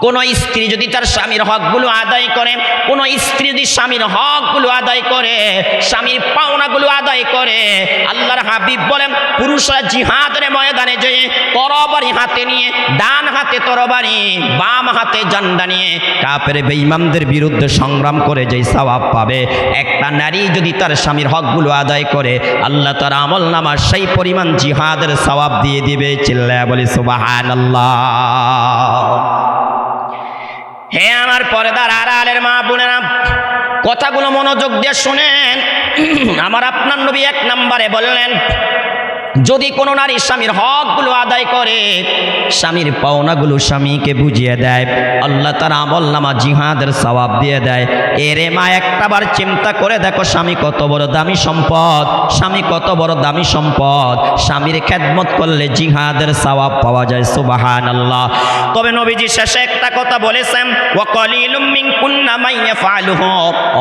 কোন স্ত্রী যদি তার স্বামীর হকগুলো আদায় করে, কোন স্ত্রী যদি স্বামীর হকগুলো আদায় করে, স্বামীর পাওনাগুলো আদায় করে, আল্লাহর হাবিব বলেন, পুরুষরা জিহাদের ময়দানে যে তরবারি হাতে নিয়ে, ডান হাতে তরবারি, বাম হাতে জান্ডা নিয়ে কাপের বেঈমানদের বিরুদ্ধে সংগ্রাম করে যেই সওয়াব পাবে। একটা নারী যদি তার স্বামীর হকগুলো আদায় করে, আল্লাহ তার আমল নামার সেই পরিমাণ জিহাদের সওয়াব দিয়ে দিবে। চিল্লায় বলি, সুবহানাল্লাহ। হে আমার পর্দার আলের মা বোনেরা, কথাগুলো মনোযোগ দিয়ে শোনেন। আমার আপনার নবী এক নম্বরে বললেন যদি কোনো নারী স্বামীর হকগুলো আদায় করে, স্বামীর পাওনাগুলো স্বামীকে বুঝিয়ে দেয়, আল্লাহ তার আমল জিহাদের সবাব দিয়ে দেয়। এরে মা, একটাবার চিন্তা করে দেখো স্বামী কত বড় দামি সম্পদ, স্বামী কত বড় দামি সম্পদ। স্বামীর খেদমত করলে জিহাদের সওয়াব পাওয়া যায় সুবাহান আল্লাহ তবে নবীজি শেষে একটা কথা বলেছেন ও কলিলুম কুন্না মাইয়া ফালুহু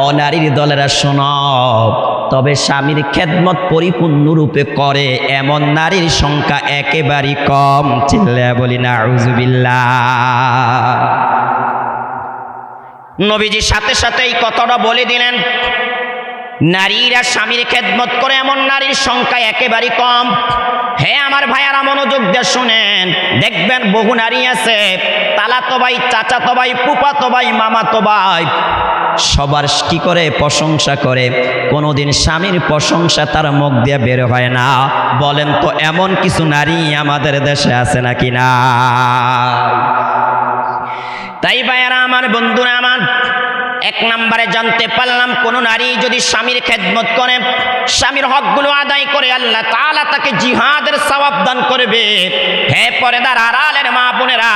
ও নারীর দলেরা শোনো তবে স্বামীর খেদমত পরিপূর্ণরূপে করে, এমন নারীর সংখ্যা একেবারেই কম। চিল্লা বলি না নবীজির সাথে সাথে এই কথাটা বলে দিলেন। নারীরা স্বামীর খেদমত করে, এমন নারীর সংখ্যা একেবারে কম। হে আমার ভাইয়ারা, মনোযোগ দিয়ে শুনেন। দেখবেন বহু নারী আছে তালাতো ভাই চাচাতো ভাই ফুপাতো ভাই মামাতো ভাই। সবার কি করে প্রশংসা করে? কোনোদিন স্বামীর প্রশংসা তার মুখ দিয়ে বের হয় না। বলেন তো, এমন কিছু নারী আমাদের দেশে আছে নাকি না তাই ভাইয়ারা, আমার বন্ধুরা, আমার এক নম্বরে জানতে পারলাম, কোন নারী যদি স্বামীর খেদমত করে, স্বামীর হকগুলো আদায় করে, আল্লাহ তাআলা তাকে জিহাদের সবাব দান করবে। হে পরে আড়ালের মা বোনেরা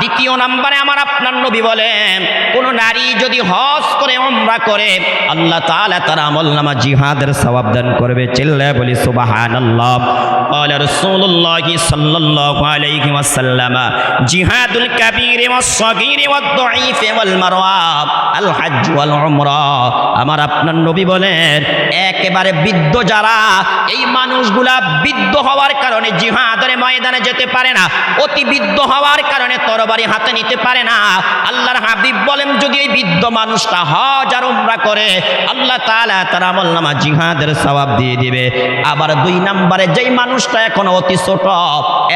দ্বিতীয় নম্বরে আমার আপনার নবী বলেন কোন নারী যদি হজ করে ওমরা করে আল্লাহ তাআলা তার আমল নামা জিহাদের সওয়াব দান করবে চিল্লায় বলি সুবহানাল্লাহ قال رسول الله صلى الله عليه وسلم جهاد الكبير والصغير والضعيف والمروى الحج والعمرة আমার আপনার নবী বলেন একেবারে বৃদ্ধ যারা এই মানুষগুলা বৃদ্ধ হওয়ার কারণে জিহাদের ময়দানে যেতে পারে না অতি বৃদ্ধ হওয়ার কারণে তরবারি হাতে নিতে পারে না। আল্লাহর হাবিব বলেন, যদি এই বৃদ্ধ মানুষটা হজ আর উমরা করে, আল্লাহ তাআলা তার আমল নামা জিহাদের সওয়াব দিয়ে দিবে। আবার দুই নম্বরে, যেই মানুষটা এখনও অতি ছোট,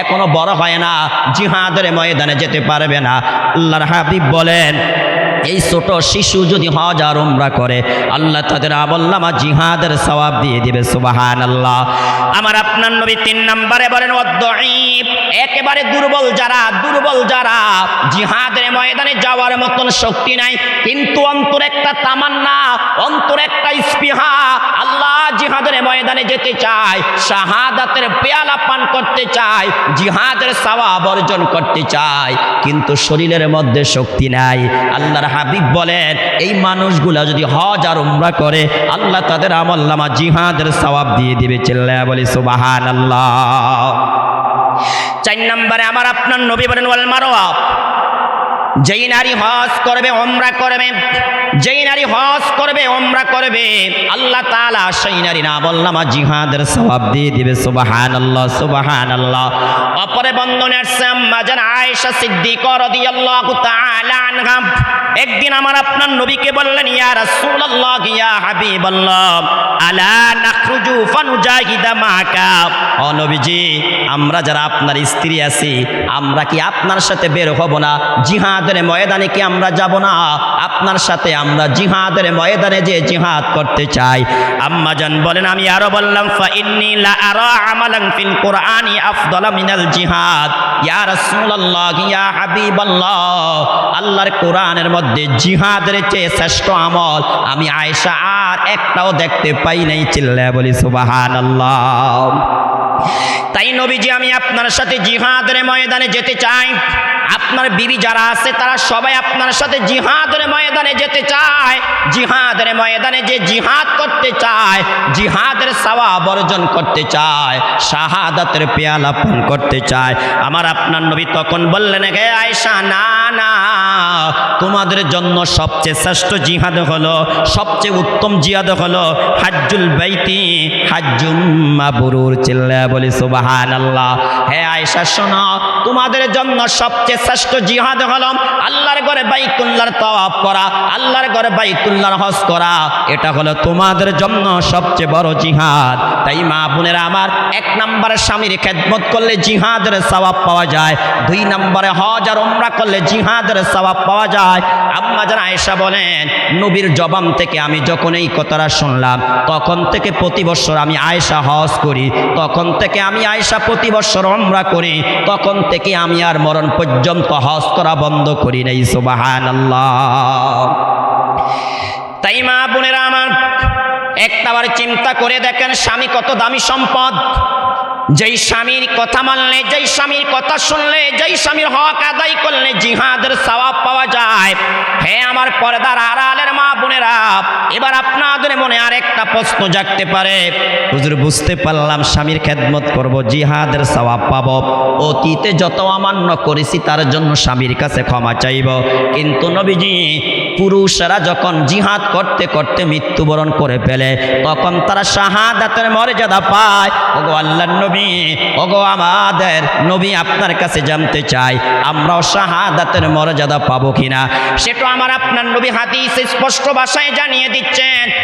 এখনও বড় হয় না, জিহাদের ময়দানে যেতে পারবে না। আল্লাহর হাবিব বলেন, এই ছোট শিশু যদি হজ আর উমরা করে, আল্লাহ তাদের আমল্লামা জিহাদের সওয়াব দিয়ে দিবে সুবাহান আল্লাহ আমার আপনার নবী তিন নম্বরে বলেন অদ্দঈফ একেবারে দুর্বল যারা দুর্বল যারা জিহাদের ময়দানে যাওয়ার মতন শক্তি নাই, কিন্তু অন্তর একটা তামান্না, অন্তর একটা স্পৃহা আল্লাহ জিহাদের ময়দানে যেতে চায়, শাহাদাতের পেয়ালা পান করতে চায়, জিহাদের সওয়াব অর্জন করতে চায়, কিন্তু শরীরের মধ্যে শক্তি নাই। আল্লাহর হাবিব বলেন, এই মানুষগুলা যদি হজ আর উমরা করে, আল্লাহ তাদের আমল্লামা জিহাদের সওয়াব দিয়ে দিবে। চিল্লায়া বলি সুবাহান আল্লাহ চার নম্বরে আমার আপনার নবী বলেন, ওয়াল মারোয়া যেই নারী হজ করবে ওমরা করবে, যেই নারী হজ করবে ওমরা করবে, আল্লাহ তাআলা সেই নারী না বললাম জিহাদের সওয়াব দিয়ে দিবে, সুবহানাল্লাহ সুবহানাল্লাহ। অপরে বন্ধনের সাম্মাজান আয়েশা সিদ্দিকা তাআলা আনহা। একদিন আমার আপনার নবীকে বললেন, ইয়া রাসূলুল্লাহ, ইয়া হাবিবাল্লাহ, আলা নাখরুজু ফানুজাহিদা মাকা? ও নবীজি, আমরা যারা আপনার স্ত্রী আছি, আমরা কি আপনার সাথে বের হব না? জিহাদের ময়দানে কি আমরা যাব না? আপনার সাথে আমরা জিহাদের ময়দানে যে জিহাদ করতে চাই। আম্মা জান বলেন, আমি আরও বললাম, ফা ইন্নী লা আরা আমালান ফিল কুরআনি আফদালা মিনাল জিহাদ। ইয়া রাসূলুল্লাহ, ইয়া হাবিবাল্লাহ। আল্লাহর কোরআনের মধ্যে জিহাদের চেয়ে শ্রেষ্ঠ আমল আমি আয়েশা আর একটাও দেখতে পাই নাই চিল্লা বলি, সুবহানাল্লাহ। তাই নবীজি, আমি আপনার সাথে জিহাদের ময়দানে যেতে চাই। আপনার বিবি যারা আছে, তারা সবাই আপনার সাথে জিহাদের ময়দানে যেতে চায়। জিহাদের ময়দানে যে জিহাদ করতে চায়, জিহাদের সওয়াব অর্জন করতে চায়, শাহাদাতের পেয়ালা পান করতে চায়। আমার আপনার নবী তখন বললেন, হে আয়সা না না তোমাদের জন্য সবচেয়ে শ্রেষ্ঠ জিহাদ হলো, সবচেয়ে উত্তম জিহাদ হলো হাজ্জুল বাইতি, হাজ্জুম মাবরুর চিল্লা বলি সুবাহান আল্লাহ হে আয়সা শোনো, তোমাদের জন্য সবচেয়ে শ্রেষ্ঠ জিহাদ হলো আল্লাহর ঘরে বাইতুল্লাহর তাওয়াফ করা, আল্লাহর ঘরে বাইতুল্লাহর হজ করা। এটা হলো তোমাদের জন্য সবচেয়ে বড় জিহাদ। তাই মা বোনেরা আমার, এক নম্বরে স্বামীর খেদমত করলে জিহাদের সওয়াব পাওয়া যায়, দুই নম্বরে হজ আর ওমরা করলে জিহাদের সওয়াব পাওয়া যায়। আম্মা জান আয়েশা বলেন, নবীর জবান থেকে আমি যখন এই কথাটা শুনলাম, তখন থেকে প্রতি বছর আমি আয়েশা হজ করি, তখন থেকে আমি আয়েশা প্রতি বছর ওমরা করি, তখন থেকে আমি আর মরণ পর্যন্ত হজ করা বন্ধ করি নাই সুবাহান তাই মা বোনেরা আমার, একটাবার চিন্তা করে দেখেন স্বামী কত দামি সম্পদ। যেই স্বামীর কথা মানলে, যেই স্বামীর কথা শুনলে, যেই স্বামীর হক আদায় করলে জিহাদের সওয়াব যায় হে আমার পর্দার আড়ালের মা বোনেরা, এবার আপনাদের মনে আর একটা প্রশ্ন জাগতে পারে। হুজুর, বুঝতে পারলাম স্বামীর খেদমত করব, জিহাদের সওয়াব পাব। অতীতে যত অমান্য করেছি, তার জন্য স্বামীর কাছে ক্ষমা চাইব। কিন্তু নবীজি পুরুষরা যখন জিহাদ করতে করতে মৃত্যুবরণ করে ফেলে, তখন তারা শাহাদাতের মর্যাদা পায়। ওগো আল্লাহ নবী, ওগো আমাদের নবী আপনার কাছে জানতে চাই, আমরাও শাহাদাতের মর্যাদা পাবো কিনা? সেটা আমার আপনার নবী হাদিস স্পষ্ট ভাষায় জানিয়ে দিচ্ছেন।